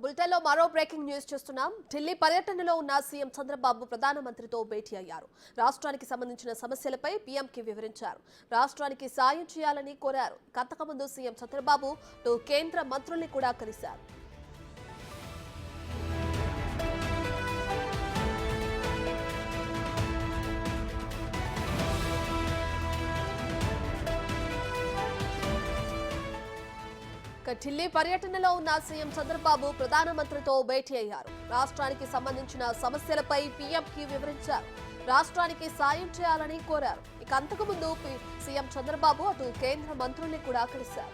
బులెటిన్లో మరో breaking news చూస్తున్నాం. ఢిల్లీ పర్యటనలో ఉన్న సీఎం చంద్రబాబు ప్రధానమంత్రితో భేటీ అయ్యారు. రాష్ట్రానికి సంబంధించిన సమస్యలపై పీఎంకి వివరించారు. రాష్ట్రానికి సాయం చేయాలని కోరారు. అంతకుముందు సీఎం చంద్రబాబు టు కేంద్ర మంత్రుల్ని కూడా కలిశారు. ఇక ఢిల్లీ పర్యటనలో ఉన్న సీఎం చంద్రబాబు ప్రధానమంత్రితో భేటీ అయ్యారు. రాష్ట్రానికి సంబంధించిన సమస్యలపై పీఎంకి వివరించారు. రాష్ట్రానికి సాయం చేయాలని కోరారు. ఇక అంతకుముందు సీఎం చంద్రబాబు అటు కేంద్ర మంత్రుల్ని కూడా కలిశారు.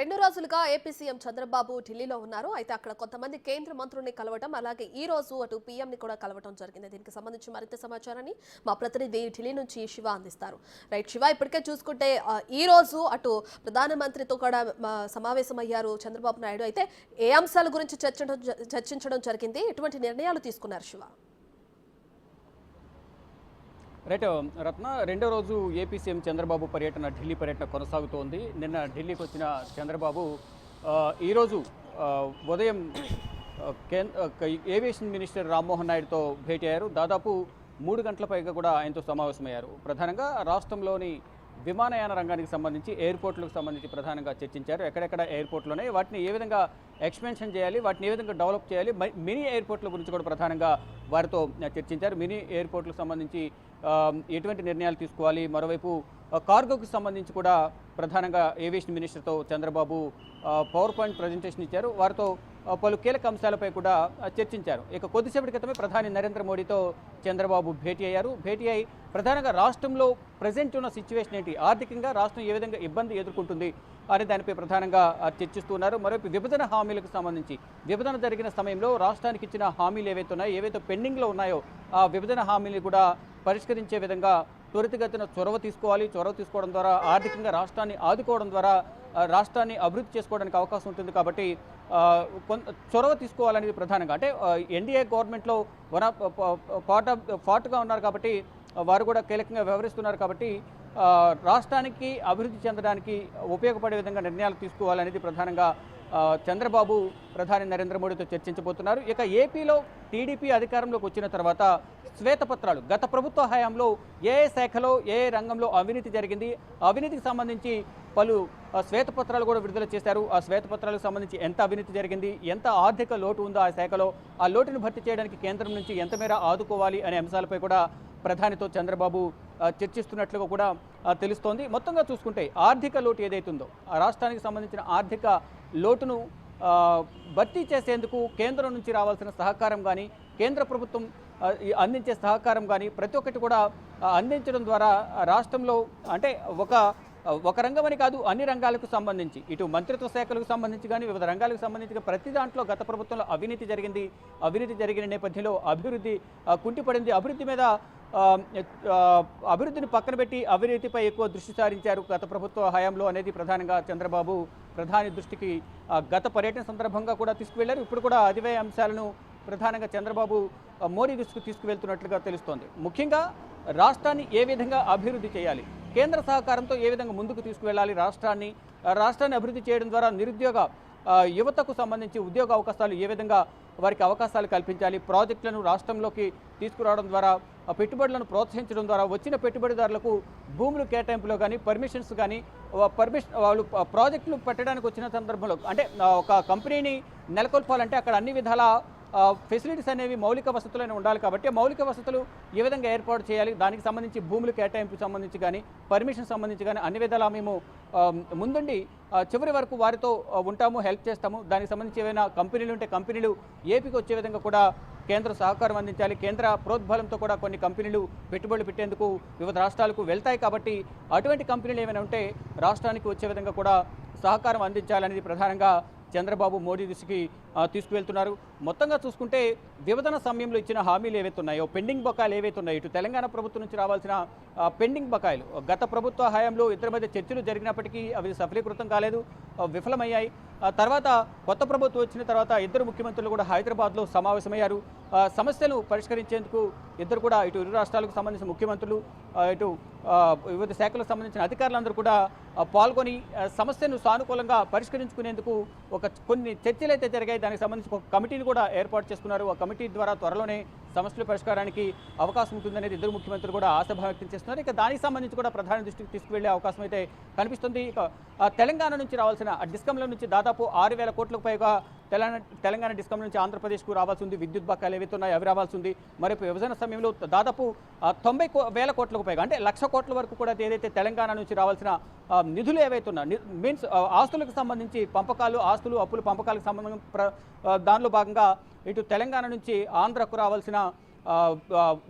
రెండు రోజులుగా ఏపీ సీఎం చంద్రబాబు ఢిల్లీలో ఉన్నారు. అయితే అక్కడ కొంతమంది కేంద్ర మంత్రుల్ని కలవటం అలాగే ఈ రోజు అటు పీఎంని కూడా కలవటం జరిగింది. దీనికి సంబంధించి మరింత సమాచారాన్ని మా ప్రతినిధి ఢిల్లీ నుంచి శివ అందిస్తారు. రైట్ శివ ఇప్పటికే చూసుకుంటే ఈ రోజు అటు ప్రధానమంత్రితో కూడా సమావేశమయ్యారు చంద్రబాబు నాయుడు. అయితే ఏ అంశాల గురించి చర్చించడం చర్చించడం జరిగింది? ఎటువంటి నిర్ణయాలు తీసుకున్నారు శివ? రైట్ రత్న రెండో రోజు ఏపీ సీఎం చంద్రబాబు పర్యటన ఢిల్లీ పర్యటన కొనసాగుతోంది. నిన్న ఢిల్లీకి వచ్చిన చంద్రబాబు ఈరోజు ఉదయం ఏవియేషన్ మినిస్టర్ రామ్మోహన్ నాయుడుతో భేటీ అయ్యారు. దాదాపు మూడు గంటల పైగా కూడా ఆయనతో సమావేశమయ్యారు. ప్రధానంగా రాష్ట్రంలోని విమానయాన రంగానికి సంబంధించి ఎయిర్పోర్ట్లకు సంబంధించి ప్రధానంగా చర్చించారు. ఎక్కడెక్కడ ఎయిర్పోర్ట్లు ఉన్నాయి వాటిని ఏ విధంగా ఎక్స్పెన్షన్ చేయాలి వాటిని ఏ విధంగా డెవలప్ చేయాలి మినీ ఎయిర్పోర్ట్ల గురించి కూడా ప్రధానంగా వారితో చర్చించారు. మినీ ఎయిర్పోర్ట్లకు సంబంధించి ఎటువంటి నిర్ణయాలు తీసుకోవాలి మరోవైపు కార్గోకి సంబంధించి కూడా ప్రధానంగా ఏవియేషన్ మినిస్టర్తో చంద్రబాబు పవర్ పాయింట్ ప్రజెంటేషన్ ఇచ్చారు. వారితో పలు కీలక అంశాలపై కూడా చర్చించారు. ఇక కొద్దిసేపటి క్రితమే ప్రధాని నరేంద్ర మోడీతో చంద్రబాబు భేటీ అయ్యారు. భేటీ అయి ప్రధానంగా రాష్ట్రంలో ప్రజెంట్ ఉన్న సిచ్యువేషన్ ఏంటి? ఆర్థికంగా రాష్ట్రం ఏ విధంగా ఇబ్బంది ఎదుర్కొంటుంది అనే దానిపై ప్రధానంగా చర్చిస్తున్నారు మరోవైపు విభజన హామీలకు సంబంధించి విభజన జరిగిన సమయంలో రాష్ట్రానికి ఇచ్చిన హామీలు ఏవైతే ఉన్నాయో ఏవైతే పెండింగ్లో ఉన్నాయో ఆ విభజన హామీలు కూడా పరిష్కరించే విధంగా త్వరితగతిన చొరవ తీసుకోవాలి. చొరవ తీసుకోవడం ద్వారా ఆర్థికంగా రాష్ట్రాన్ని ఆదుకోవడం ద్వారా రాష్ట్రాన్ని అభివృద్ధి చేసుకోవడానికి అవకాశం ఉంటుంది కాబట్టి కొంత చొరవ తీసుకోవాలనేది ప్రధానంగా అంటే ఎన్డీఏ గవర్నమెంట్లో వన ఆఫ్ పార్ట్ ఆఫ్ పార్ట్గా ఉన్నారు కాబట్టి వారు కూడా కీలకంగా వ్యవహరిస్తున్నారు కాబట్టి రాష్ట్రానికి అభివృద్ధి చెందడానికి ఉపయోగపడే విధంగా నిర్ణయాలు తీసుకోవాలనేది ప్రధానంగా చంద్రబాబు ప్రధాని నరేంద్ర మోడీతో చర్చించబోతున్నారు. ఇక ఏపీలో టీడీపీ అధికారంలోకి వచ్చిన తర్వాత శ్వేతపత్రాలు గత ప్రభుత్వ హయాంలో ఏ శాఖలో ఏ రంగంలో అవినీతి జరిగింది? అవినీతికి సంబంధించి పలు శ్వేతపత్రాలు కూడా విడుదల చేశారు. ఆ శ్వేతపత్రాలకు సంబంధించి ఎంత అవినీతి జరిగింది? ఎంత ఆర్థిక లోటు ఉందో ఆ శాఖలో? ఆ లోటును భర్తీ చేయడానికి కేంద్రం నుంచి ఎంత మేర ఆదుకోవాలి అనే అంశాలపై కూడా ప్రధానితో చంద్రబాబు చర్చిస్తున్నట్లుగా కూడా తెలుస్తోంది. మొత్తంగా చూసుకుంటే ఆర్థిక లోటు ఏదైతుందో ఆ రాష్ట్రానికి సంబంధించిన ఆర్థిక లోటును భర్తీ చేసేందుకు కేంద్రం నుంచి రావాల్సిన సహకారం కానీ కేంద్ర ప్రభుత్వం అందించే సహకారం కానీ ప్రతి ఒక్కటి కూడా అందించడం ద్వారా రాష్ట్రంలో అంటే ఒక ఒక రంగమని కాదు అన్ని రంగాలకు సంబంధించి ఇటు మంత్రిత్వ శాఖలకు సంబంధించి కానీ వివిధ రంగాలకు సంబంధించి ప్రతి దాంట్లో గత ప్రభుత్వంలో అవినీతి జరిగింది. అవినీతి జరిగిన నేపథ్యంలో అభివృద్ధి కుంటిపడింది. అభివృద్ధి మీద అభివృద్ధిని పక్కన పెట్టి అవినీతిపై ఎక్కువ దృష్టి సారించారు గత ప్రభుత్వ హయాంలో అనేది ప్రధానంగా చంద్రబాబు ప్రధాని దృష్టికి గత పర్యటన సందర్భంగా కూడా తీసుకువెళ్ళారు. ఇప్పుడు కూడా అదివే అంశాలను ప్రధానంగా చంద్రబాబు మోడీ దృష్టికి తీసుకువెళ్తున్నట్లుగా తెలుస్తోంది. ముఖ్యంగా రాష్ట్రాన్ని ఏ విధంగా అభివృద్ధి చేయాలి కేంద్ర సహకారంతో ఏ విధంగా ముందుకు తీసుకువెళ్ళాలి రాష్ట్రాన్ని రాష్ట్రాన్ని అభివృద్ధి చేయడం ద్వారా నిరుద్యోగ యువతకు సంబంధించి ఉద్యోగ అవకాశాలు ఏ విధంగా వారికి అవకాశాలు కల్పించాలి? ప్రాజెక్టులను రాష్ట్రంలోకి తీసుకురావడం ద్వారా పెట్టుబడులను ప్రోత్సహించడం ద్వారా వచ్చిన పెట్టుబడిదారులకు భూములు కేటాయింపులో కానీ పర్మిషన్స్ కానీ పర్మిషన్ వాళ్ళు ప్రాజెక్టులు పెట్టడానికి వచ్చిన సందర్భంలో అంటే ఒక కంపెనీని నెలకొల్పాలంటే అక్కడ అన్ని విధాల ఫెసిలిటీస్ అనేవి మౌలిక వసతులైన ఉండాలి కాబట్టి మౌలిక వసతులు ఏ విధంగా ఏర్పాటు చేయాలి? దానికి సంబంధించి భూములు కేటాయింపు సంబంధించి కానీ పర్మిషన్ సంబంధించి కానీ అన్ని విధాలా మేము ముందుండి చివరి వరకు వారితో ఉంటాము హెల్ప్ చేస్తాము. దానికి సంబంధించి ఏవైనా కంపెనీలు ఉంటే కంపెనీలు ఏపీకి వచ్చే విధంగా కూడా కేంద్ర సహకారం అందించాలి. కేంద్ర ప్రోద్బలంతో కూడా కొన్ని కంపెనీలు పెట్టుబడులు పెట్టేందుకు వివిధ రాష్ట్రాలకు వెళ్తాయి కాబట్టి అటువంటి కంపెనీలు ఏమైనా ఉంటే రాష్ట్రానికి వచ్చే విధంగా కూడా సహకారం అందించాలనేది ప్రధానంగా చంద్రబాబు మోడీ దృష్టికి తీసుకువెళ్తున్నారు. మొత్తంగా చూసుకుంటే విభజన సమయంలో ఇచ్చిన హామీలు ఏవైతే ఉన్నాయో పెండింగ్ బకాయిలు ఏవైతే ఉన్నాయో ఇటు తెలంగాణ ప్రభుత్వం నుంచి రావాల్సిన పెండింగ్ బకాయిలు గత ప్రభుత్వ హయాంలో ఇద్దరి మధ్య చర్చలు జరిగినప్పటికీ అవి సఫలీకృతం కాలేదు విఫలమయ్యాయి. తర్వాత కొత్త ప్రభుత్వం వచ్చిన తర్వాత ఇద్దరు ముఖ్యమంత్రులు కూడా హైదరాబాద్లో సమావేశమయ్యారు. సమస్యలు పరిష్కరించేందుకు ఇద్దరు కూడా ఇటు ఇరు రాష్ట్రాలకు సంబంధించిన ముఖ్యమంత్రులు ఇటు వివిధ శాఖలకు సంబంధించిన అధికారులందరూ కూడా పాల్గొని సమస్యను సానుకూలంగా పరిష్కరించుకునేందుకు ఒక కొన్ని చర్చలు అయితే జరిగాయి. దానికి సంబంధించి ఒక కమిటీని కూడా ఏర్పాటు చేసుకున్నారు. ఆ కమిటీ ద్వారా త్వరలోనే సమస్యల పరిష్కారానికి అవకాశం ఉంటుందనేది ఇద్దరు ముఖ్యమంత్రులు కూడా ఆశాభావం వ్యక్తం చేస్తున్నారు. ఇక దానికి సంబంధించి కూడా ప్రధాన దృష్టికి తీసుకువెళ్ళే అవకాశం అయితే కనిపిస్తుంది. ఇక తెలంగాణ నుంచి రావాల్సిన డిస్కంల నుంచి దాదాపు ఆరు వేల కోట్లకు పైగా తెలంగాణ తెలంగాణ డిస్కమ్ నుంచి ఆంధ్రప్రదేశ్కు రావాల్సి ఉంది. విద్యుత్ బకాయిలు ఏవైతే ఉన్నాయో అవి రావాల్సి ఉంది. మరి విభజన సమయంలో దాదాపు తొంభై కో- వేల కోట్లకు పైగా అంటే లక్ష కోట్ల వరకు కూడా ఏదైతే తెలంగాణ నుంచి రావాల్సిన నిధులు ఏవైతే ఉన్నాయో మీన్స్ ఆస్తులకు సంబంధించి పంపకాలు ఆస్తులు అప్పులు పంపకాలకు సంబంధం ప్ర- దానిలో భాగంగా ఇటు తెలంగాణ నుంచి ఆంధ్రకు రావాల్సిన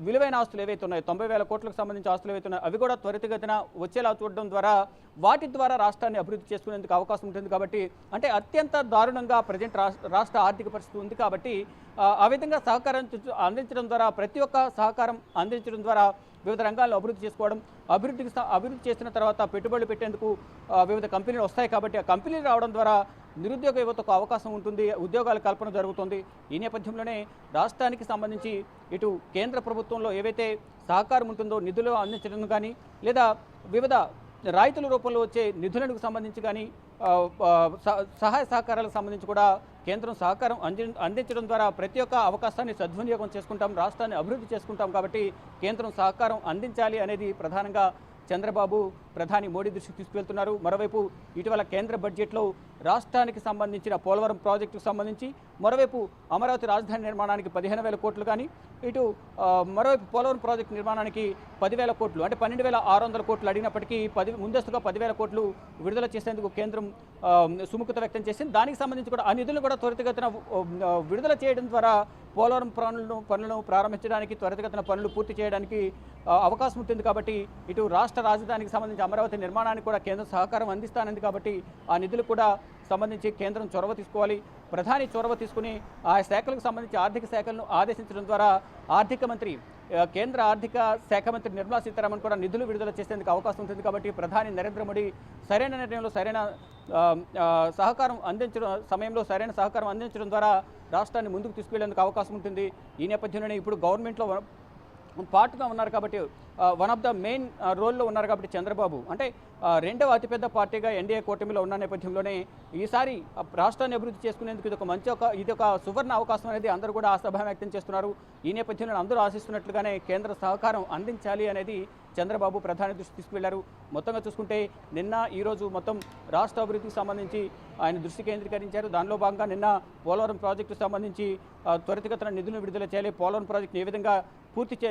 విలువైన ఆస్తులు ఏవైతే ఉన్నాయో తొంభై వేల కోట్లకు సంబంధించి ఆస్తులు ఏవైతే ఉన్నాయో అవి కూడా త్వరితగతిన వచ్చేలా చూడడం ద్వారా వాటి ద్వారా రాష్ట్రాన్ని అభివృద్ధి చేసుకునేందుకు అవకాశం ఉంటుంది కాబట్టి అంటే అత్యంత దారుణంగా ప్రజెంట్ రాష్ట్ర ఆర్థిక పరిస్థితి ఉంది కాబట్టి ఆ, విధంగా సహకారం అందించడం ద్వారా ప్రతి ఒక్క సహకారం అందించడం ద్వారా వివిధ రంగాల్లో అభివృద్ధి చేసుకోవడం అభివృద్ధికి అభివృద్ధి చేసిన తర్వాత పెట్టుబడులు పెట్టేందుకు వివిధ కంపెనీలు వస్తాయి కాబట్టి ఆ కంపెనీలు రావడం ద్వారా నిరుద్యోగ యువతకు అవకాశం ఉంటుంది ఉద్యోగాల కల్పన జరుగుతుంది. ఈ నేపథ్యంలోనే రాష్ట్రానికి సంబంధించి ఇటు కేంద్ర ప్రభుత్వంలో ఏవైతే సహకారం ఉంటుందో నిధులు అందించడం కానీ లేదా వివిధ రాయితీల రూపంలో వచ్చే నిధులకు సంబంధించి కానీ సహాయ సహకారాలకు సంబంధించి కూడా కేంద్రం సహకారం అంది అందించడం ద్వారా ప్రతి ఒక్క అవకాశాన్ని సద్వినియోగం చేసుకుంటాం రాష్ట్రాన్ని అభివృద్ధి చేసుకుంటాం కాబట్టి కేంద్రం సహకారం అందించాలి అనేది ప్రధానంగా చంద్రబాబు ప్రధాని మోడీ దృష్టికి తీసుకువెళ్తున్నారు. మరోవైపు ఇటీవల కేంద్ర బడ్జెట్లో రాష్ట్రానికి సంబంధించిన పోలవరం ప్రాజెక్టుకు సంబంధించి మరోవైపు అమరావతి రాజధాని నిర్మాణానికి పదిహేను వేల కోట్లు కానీ ఇటు మరోవైపు పోలవరం ప్రాజెక్టు నిర్మాణానికి పదివేల కోట్లు అంటే పన్నెండు వేల ఆరు వందల కోట్లు అడిగినప్పటికీ పది ముందస్తుగా పదివేల కోట్లు విడుదల చేసేందుకు కేంద్రం సుముఖత వ్యక్తం చేసింది. దానికి సంబంధించి కూడా ఆ నిధులను కూడా త్వరితగతిన విడుదల చేయడం ద్వారా పోలవరం పనులను పనులను ప్రారంభించడానికి త్వరితగతిన పనులు పూర్తి చేయడానికి అవకాశం ఉంటుంది కాబట్టి ఇటు రాష్ట్ర రాజధానికి సంబంధించి అమరావతి నిర్మాణానికి కూడా కేంద్రం సహకారం అందిస్తానంది కాబట్టి ఆ నిధులు కూడా సంబంధించి కేంద్రం చొరవ తీసుకోవాలి. ప్రధాని చొరవ తీసుకుని ఆ శాఖలకు సంబంధించి ఆర్థిక శాఖలను ఆదేశించడం ద్వారా ఆర్థిక మంత్రి కేంద్ర ఆర్థిక శాఖ మంత్రి నిర్మలా సీతారామన్ కూడా నిధులు విడుదల చేసేందుకు అవకాశం ఉంటుంది కాబట్టి ప్రధాని నరేంద్ర మోడీ సరైన నిర్ణయంలో సరైన సహకారం అందించడం సమయంలో సరైన సహకారం అందించడం ద్వారా రాష్ట్రాన్ని ముందుకు తీసుకువెళ్ళేందుకు అవకాశం ఉంటుంది. ఈ నేపథ్యంలోనే ఇప్పుడు గవర్నమెంట్లో పార్ట్గా ఉన్నారు కాబట్టి వన్ ఆఫ్ ద మెయిన్ రోల్లో ఉన్నారు కాబట్టి చంద్రబాబు. అంటే రెండవ అతిపెద్ద పార్టీగా ఎన్డీఏ కూటమిలో ఉన్న నేపథ్యంలోనే ఈసారి రాష్ట్రాన్ని అభివృద్ధి చేసుకునేందుకు ఇది ఒక మంచి ఒక ఇది ఒక సువర్ణ అవకాశం అనేది అందరూ కూడా ఆశాభావం వ్యక్తం చేస్తున్నారు. ఈ నేపథ్యంలో అందరూ ఆశిస్తున్నట్లుగానే కేంద్ర సహకారం అందించాలి అనేది చంద్రబాబు ప్రధాని దృష్టి తీసుకువెళ్ళారు. మొత్తంగా చూసుకుంటే నిన్న ఈరోజు మొత్తం రాష్ట్ర అభివృద్ధికి సంబంధించి ఆయన దృష్టి కేంద్రీకరించారు. దానిలో భాగంగా నిన్న పోలవరం ప్రాజెక్టుకు సంబంధించి ఆ, త్వరితగతిన నిధులను విడుదల చేయాలి. పోలవరం ప్రాజెక్టు ఏ విధంగా పూర్తి చే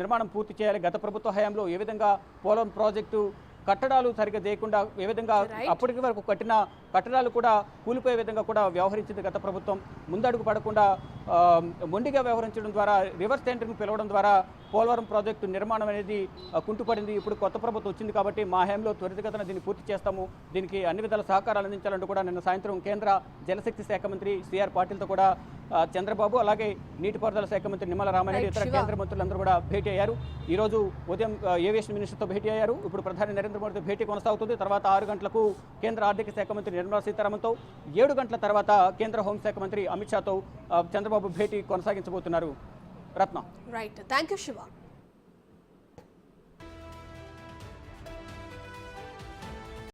నిర్మాణం పూర్తి చేయాలి? గత ప్రభుత్వ హయాంలో ఏ విధంగా పోలవరం ప్రాజెక్టు కట్టడాలు సరిగ్గా చేయకుండా ఏ విధంగా. అప్పటికి వరకు కట్టిన కట్టడాలు కూడా కూలిపోయే విధంగా కూడా వ్యవహరించింది గత ప్రభుత్వం. ముందడుగు పడకుండా మొండిగా వ్యవహరించడం ద్వారా రివర్స్ టెండర్ను పిలవడం ద్వారా పోలవరం ప్రాజెక్టు నిర్మాణం అనేది కుంటుపడింది. ఇప్పుడు కొత్త ప్రభుత్వం వచ్చింది కాబట్టి మా హయాంలో త్వరితగతిన దీన్ని పూర్తి చేస్తాము. దీనికి అన్ని విధాల సహకారాలు అందించాలంటూ కూడా నిన్న సాయంత్రం కేంద్ర జలశక్తి శాఖ మంత్రి సిఆర్ పాటిల్తో కూడా చంద్రబాబు అలాగే నీటిపారుదల శాఖ మంత్రి నిమ్మల రామారెడ్డి ఇతర. కేంద్ర మంత్రులందరూ కూడా భేటీ అయ్యారు. ఈ రోజు ఉదయం ఏవియేషన్ మినిస్టర్తో భేటీ అయ్యారు. ఇప్పుడు ప్రధాని నరేంద్ర మోడీతో భేటీ కొనసాగుతుంది. తర్వాత ఆరు గంటలకు కేంద్ర ఆర్థిక శాఖ మంత్రి నిర్మలా సీతారామన్తో ఏడు గంటల తర్వాత కేంద్ర హోంశాఖ మంత్రి అమిత్ షాతో చంద్రబాబు భేటీ కొనసాగించబోతున్నారు. Ratna. Right. Thank you Siva.